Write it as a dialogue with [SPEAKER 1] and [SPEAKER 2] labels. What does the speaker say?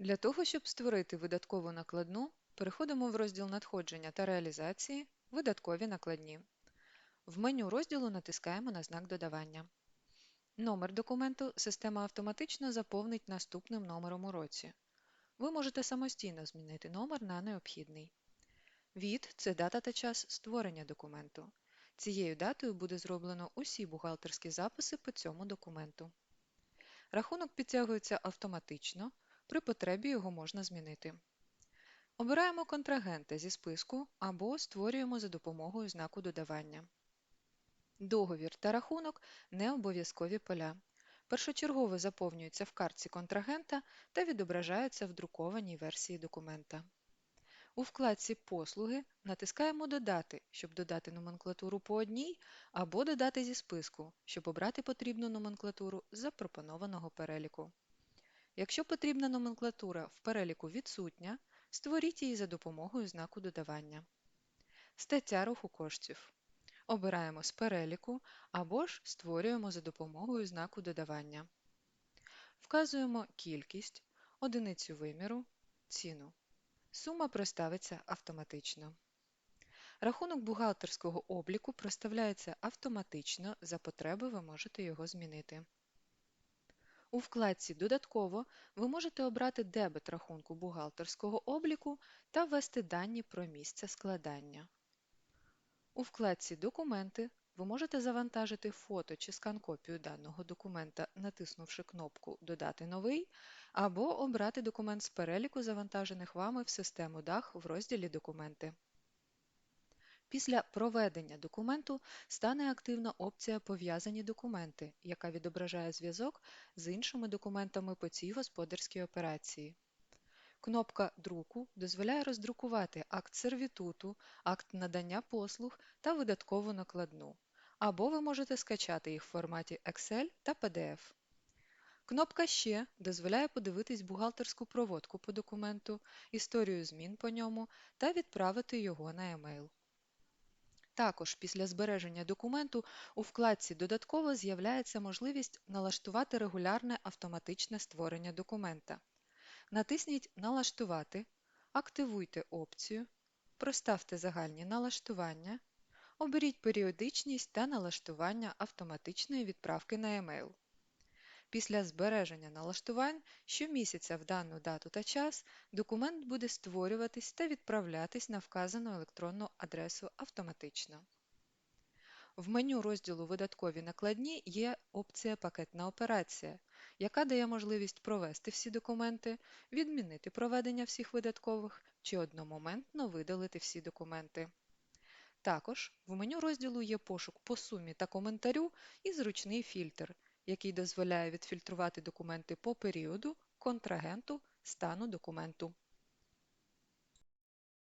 [SPEAKER 1] Для того, щоб створити видаткову накладну, переходимо в розділ надходження та реалізації Видаткові накладні. В меню розділу натискаємо на знак додавання. Номер документу система автоматично заповнить наступним номером у році. Ви можете самостійно змінити номер на необхідний. Від це дата та час створення документу. Цією датою буде зроблено усі бухгалтерські записи по цьому документу. Рахунок підтягується автоматично, при потребі його можна змінити. Обираємо контрагента зі списку або створюємо за допомогою знаку додавання. Договір та рахунок не обов'язкові поля. Першочергово заповнюються в картці контрагента та відображаються в друкованій версії документа. У вкладці Послуги натискаємо Додати, щоб додати номенклатуру по одній, або додати зі списку, щоб обрати потрібну номенклатуру з запропонованого переліку. Якщо потрібна номенклатура в переліку відсутня, створіть її за допомогою знаку додавання. Стаття руху коштів. Обираємо з переліку або ж створюємо за допомогою знаку додавання. Вказуємо кількість, одиницю виміру, ціну. Сума проставиться автоматично. Рахунок бухгалтерського обліку проставляється автоматично, за потреби ви можете його змінити. У вкладці Додатково ви можете обрати дебет рахунку бухгалтерського обліку та ввести дані про місце складання. У вкладці Документи ви можете завантажити фото чи скан-копію даного документа, натиснувши кнопку Додати новий, або обрати документ з переліку завантажених вами в систему DAG в розділі Документи. Після проведення документу стане активна опція Пов'язані документи, яка відображає зв'язок з іншими документами по цій господарській операції. Кнопка Друку дозволяє роздрукувати акт сервітуту, акт надання послуг та видаткову накладну, або ви можете скачати їх в форматі Excel та PDF. Кнопка Ще дозволяє подивитись бухгалтерську проводку по документу, історію змін по ньому та відправити його на e-mail. Також після збереження документу у вкладці Додатково з'являється можливість налаштувати регулярне автоматичне створення документа. Натисніть Налаштувати, активуйте опцію, проставте загальні налаштування, оберіть періодичність та налаштування автоматичної відправки на e-mail. Після збереження налаштувань щомісяця в дану дату та час документ буде створюватись та відправлятись на вказану електронну адресу автоматично. В меню розділу Видаткові накладні є опція Пакетна операція, яка дає можливість провести всі документи, відмінити проведення всіх видаткових чи одномоментно видалити всі документи. Також в меню розділу є пошук по сумі та коментарю і зручний фільтр, який дозволяє відфільтрувати документи по періоду, контрагенту, стану документу.